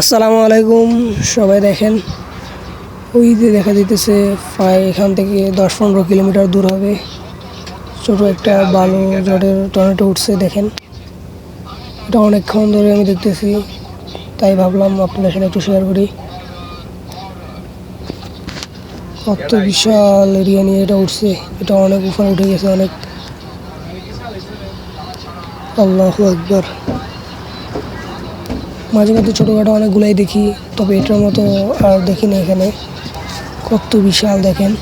আসসালামু আলাইকুম। সবাই দেখেন, ওই যে দেখা দিতেছে প্রায় এখান থেকে দশ পনেরো কিলোমিটার দূর হবে। ছোট একটা বালু জটের টর্নেটো উঠছে, দেখেন। এটা অনেকক্ষণ ধরে আমি দেখতেছি, তাই ভাবলাম আপনাদের সাথে একটু শেয়ার করি। কত বিশাল এরিয়া নিয়ে এটা উঠছে, এটা অনেক উপরে উঠে গেছে অনেক। আল্লাহ একবার মাঝে মধ্যে ছোটোখাটো অনেকগুলাই দেখি, তবে এটার মতো আর দেখিনি এখানে। কত বিশাল দেখেন।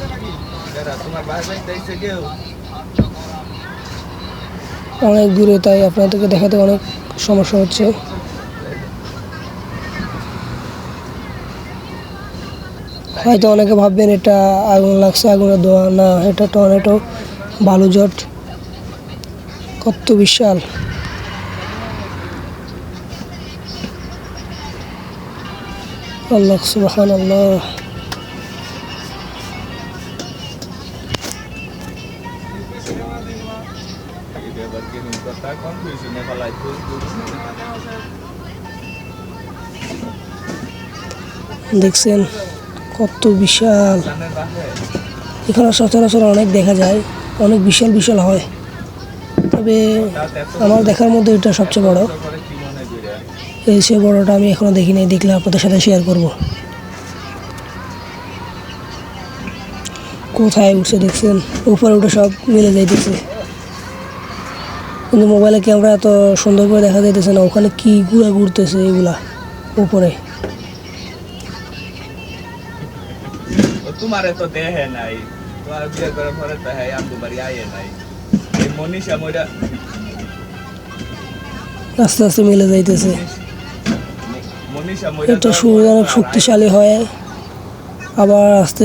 অনেক দূরে, তাই আপনাদেরকে দেখাতে অনেক সমস্যা হচ্ছে। হয়তো অনেকে ভাববেন এটা আগুন লাগছে, আগুনের দোয়া। না, এটা টর্নেটো বালুজট। কত বিশাল। আল্লাহ সুবহান আল্লাহ দেখছেন কত বিশাল। এখানে সচরাচর অনেক দেখা যায়, অনেক বিশাল বিশাল হয়। তবে আমার দেখার মধ্যে এটা সবচেয়ে বড়। এই সে বড়টা আমি এখনও দেখিনি দেখলে আপনাদের সাথে শেয়ার করব। কোথায় উঠছে দেখছেন? উপরে উঠে সব মিলে যাইতেছে। কিন্তু মোবাইলে ক্যামেরা এত সুন্দর করে দেখা যাইতেছে না ওখানে কি ঘুরে ঘুরতেছে এগুলা উপরে? তোমার তো দেহে নাই। তোমার বিয়ে করার পরে তো হ্যাঁ আমগো বাড়ি আয়ে নাই। মনীষা মইরা আস্তে আস্তে মিলে যাইতেছে। এটা সূর্য অনেক শক্তিশালী হয়। আবার আস্তে